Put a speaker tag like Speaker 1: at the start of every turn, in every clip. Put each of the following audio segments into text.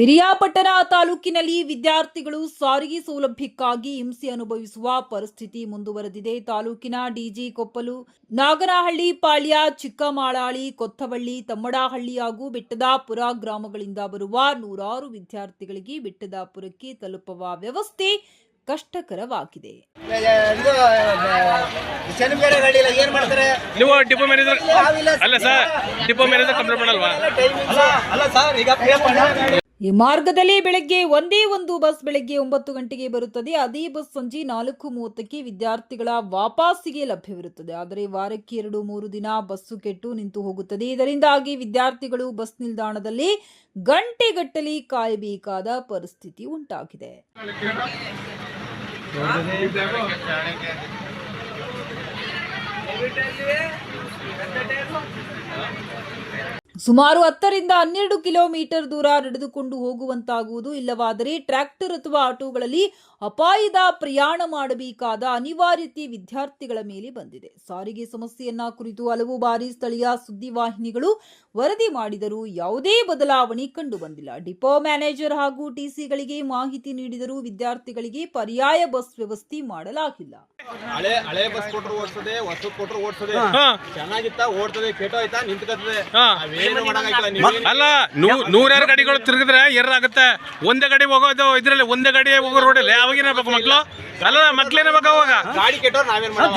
Speaker 1: ಪಿರಿಯಾಪಟ್ಟಣ ತಾಲೂಕಿನಲ್ಲಿ ವಿದ್ಯಾರ್ಥಿಗಳು ಸಾರಿಗೆ ಸೌಲಭ್ಯಕ್ಕಾಗಿ ಹಿಂಸೆ ಅನುಭವಿಸುವ ಪರಿಸ್ಥಿತಿ ಮುಂದುವರೆದಿದೆ ತಾಲೂಕಿನ ಡಿಜಿ ಕೊಪ್ಪಲು ನಾಗನಹಳ್ಳಿ ಪಾಳ್ಯ ಚಿಕ್ಕಮಾಳಾಳಿ ಕೊತ್ತವಳ್ಳಿ ತಮ್ಮಡಹಳ್ಳಿ ಹಾಗೂ ಬೆಟ್ಟದಾಪುರ ಗ್ರಾಮಗಳಿಂದ ಬರುವ ನೂರಾರು ವಿದ್ಯಾರ್ಥಿಗಳಿಗೆ ಬೆಟ್ಟದಾಪುರಕ್ಕೆ ತಲುಪುವ ವ್ಯವಸ್ಥೆ ಕಷ್ಟಕರವಾಗಿದೆ
Speaker 2: ಇದು ಶನಿವಾರ ಗಾಡಿ ಇಲ್ಲ ಏನ್ ಮಾಡ್ತಾರೆ
Speaker 3: ನೀವು ಡಿಪೋ ಮ್ಯಾನೇಜರ್ ಅಲ್ಲ ಸರ್ ಡಿಪೋ ಮ್ಯಾನೇಜರ್ ಕಂಪ್ಲೇಂಟ್ ಮಾಡಲ್ವಾ
Speaker 2: ಅಲ್ಲ ಅಲ್ಲ ಸರ್ ಈಗ
Speaker 1: ಈ ಮಾರ್ಗದಲ್ಲಿ ಬೆಳಗ್ಗೆ ಒಂದೇ ಒಂದು ಬಸ್ ಬೆಳಗ್ಗೆ ಒಂಬತ್ತು ಗಂಟೆಗೆ ಬರುತ್ತದೆ. ಅದೇ ಬಸ್ ಸಂಜೆ ನಾಲ್ಕು ಮೂವತ್ತಕ್ಕೆ ವಿದ್ಯಾರ್ಥಿಗಳ ವಾಪಸ್ಸಿಗೆ ಲಭ್ಯವಿರುತ್ತದೆ. ಆದರೆ ವಾರಕ್ಕೆ ಎರಡು ಮೂರು ದಿನ ಬಸ್ಸು ಕೆಟ್ಟು ನಿಂತು ಹೋಗುತ್ತದೆ. ಇದರಿಂದಾಗಿ ವಿದ್ಯಾರ್ಥಿಗಳು ಬಸ್ ನಿಲ್ದಾಣದಲ್ಲಿ ಗಂಟೆಗಟ್ಟಲೆ ಕಾಯಬೇಕಾದ ಪರಿಸ್ಥಿತಿ ಉಂಟಾಗಿದೆ. ಸುಮಾರು ಹತ್ತರಿಂದ ಹನ್ನೆರಡು ಕಿಲೋಮೀಟರ್ ದೂರ ನಡೆದುಕೊಂಡು ಹೋಗುವಂತಾಗುವುದು. ಇಲ್ಲವಾದರೆ ಟ್ರ್ಯಾಕ್ಟರ್ ಅಥವಾ ಆಟೋಗಳಲ್ಲಿ ಅಪಾಯದ ಪ್ರಯಾಣ ಮಾಡಬೇಕಾದ ಅನಿವಾರ್ಯತೆ ವಿದ್ಯಾರ್ಥಿಗಳ ಮೇಲೆ ಬಂದಿದೆ. ಸಾರಿಗೆ ಸಮಸ್ಯೆಯನ್ನ ಕುರಿತು ಹಲವು ಬಾರಿ ಸ್ಥಳೀಯ ಸುದ್ದಿವಾಹಿನಿಗಳು ವರದಿ ಮಾಡಿದರೂ ಯಾವುದೇ ಬದಲಾವಣೆ ಕಂಡು ಬಂದಿಲ್ಲ ಡಿಪೋ ಮ್ಯಾನೇಜರ್ ಹಾಗೂ ಟಿಸಿಗಳಿಗೆ ಮಾಹಿತಿ ನೀಡಿದರೂ ವಿದ್ಯಾರ್ಥಿಗಳಿಗೆ ಪರ್ಯಾಯ ಬಸ್ ವ್ಯವಸ್ಥೆ ಮಾಡಲಾಗಿಲ್ಲ.
Speaker 4: ಹಳೆ ಹಳೆ ಬಸ್ ಹೊಸ. ಚೆನ್ನಾಗಿತ್ತ ಓಡ್ತದೆ ಕೆಟ್ಟೋಯ್ತಾ ನಿಂತ್ಕತ್ತದೆ.
Speaker 3: ಅಲ್ಲ ನೂ- ನೂರಾರು ಗಾಡಿಗಳು ತಿರುಗಿದ್ರೆ ಎರಡಾಗುತ್ತೆ ಆಗುತ್ತೆ ಒಂದೇ ಗಾಡಿ ಹೋಗೋದು ಇದ್ರಲ್ಲಿ ಒಂದೇ ಗಾಡಿ ಹೋಗೋ ರೋಡಲ್ಲಿ ಅವಾಗೇನಾಗಬೇಕು ಮಕ್ಳು? ಅಲ್ಲ ಮಕ್ಳೇನಾಗಬೇಕು ಅವಾಗ?
Speaker 4: ಗಾಡಿ ಕೆಟ್ಟವ್ರು ನಾವೇನ್ ಮಾಡೋದು?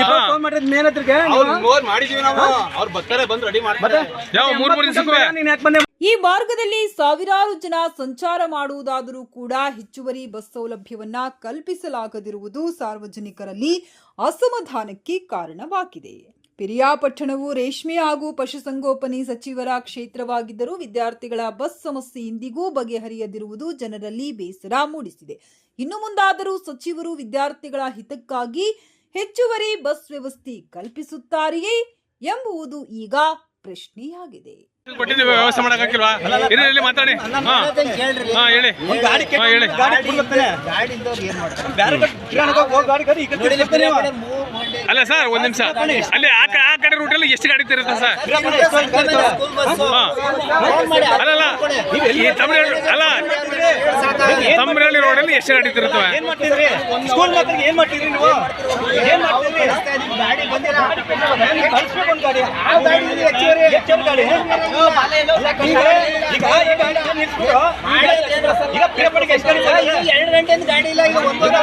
Speaker 4: ಅವ್ರು ಮೋರ್ ಮಾಡಿದೀವಿ ನಾವು. ಅವ್ರು ಬರ್ತಾರೆ ಬಂದು ರೆಡಿ ಮಾಡ್ತಾರೆ.
Speaker 3: ಯಾವ ಮೂರ್ ಮೂರು ದಿವಸಕ್ಕೆ?
Speaker 1: ಈ ಮಾರ್ಗದಲ್ಲಿ ಸಾವಿರಾರು ಜನ ಸಂಚಾರ ಮಾಡುವುದಾದರೂ ಕೂಡ ಹೆಚ್ಚುವರಿ ಬಸ್ ಸೌಲಭ್ಯವನ್ನ ಕಲ್ಪಿಸಲಾಗದಿರುವುದು ಸಾರ್ವಜನಿಕರಲ್ಲಿ ಅಸಮಾಧಾನಕ್ಕೆ ಕಾರಣವಾಗಿದೆ. ಪಿರಿಯಾಪಟ್ಟಣವು ರೇಷ್ಮೆ ಹಾಗೂ ಪಶುಸಂಗೋಪನೆ ಸಚಿವರ ಕ್ಷೇತ್ರವಾಗಿದ್ದರೂ ವಿದ್ಯಾರ್ಥಿಗಳ ಬಸ್ ಸಮಸ್ಯೆ ಇಂದಿಗೂ ಬಗೆಹರಿಯದಿರುವುದು ಜನರಲ್ಲಿ ಬೇಸರ ಮೂಡಿಸಿದೆ. ಇನ್ನು ಮುಂದಾದರೂ ಸಚಿವರು ವಿದ್ಯಾರ್ಥಿಗಳ ಹಿತಕ್ಕಾಗಿ ಹೆಚ್ಚುವರಿ ಬಸ್ ವ್ಯವಸ್ಥೆ ಕಲ್ಪಿಸುತ್ತಾರೆಯೇ ಎಂಬುದು ಈಗ ಪ್ರಶ್ನೆಯಾಗಿದೆ.
Speaker 3: ಕೊಟ್ಟಿದ್ದೀವಿ ವ್ಯವಸ್ಥೆ ಮಾಡಕ್ಕಾಗಿಲ್ವಾ? ಇರ್ಲಿ ಇರ್ಲಿ ಮಾತಾಡಿ.
Speaker 2: ಹೇಳ್ರಿ.
Speaker 3: ಹಾ ಹೇಳಿ.
Speaker 4: ಗಾಡಿ
Speaker 3: ಅಲ್ಲ ಸರ್ ಒಂದ್ ನಿಮಿಷ. ಅಲ್ಲಿ ಆ ಕ- ಆ ಕಡೆ ರೂಟಲ್ಲಿ ಎಷ್ಟು ಗಾಡಿ ತಿರುತ್ತೆ ಸರ್? ಅಲ್ಲಲ್ಲ ಈ ತಮಿಳ್ನಾಡು ಅಲ್ಲ. ತಮಿಳ್ನಾಡು ರೋಡಲ್ಲಿ ಎಷ್ಟು ಗಾಡಿ ತಿರುತ್ತವೆ
Speaker 4: ಸ್ಕೂಲ್ ಮಕ್ಕಳಿಗೆ ಏನ್ ಮಾಡ್ತೀರಿ ನೀವು? ಏನ್ ಮಾಡ್ತೀರಿ
Speaker 2: ಗಾಡಿ ಬಂದಿಲ್ಲ.
Speaker 4: ಕಳ್ಸ್ಬೇಕು ಒಂದ್ ಗಾಡಿ.
Speaker 2: ಆ ಗಾಡಿ ಇದೆ ಹೆಚ್ಚುವರಿ.
Speaker 4: ಹೆಚ್ಚು ಗಾಡಿ. ಈಗ ಈಗ ಈ ಗಾಡಿ ನಿಲ್ಸ್ಬಿಟ್ಟು ಈಗ ಪಿರಪಣಿಗೆ ಎಷ್ಟು ಗಾಡಿ
Speaker 2: ಎರಡು ಗಂಟೆಯಿಂದ ಗಾಡಿ ಇಲ್ಲ ಈಗ ಒಂದೂವರೆ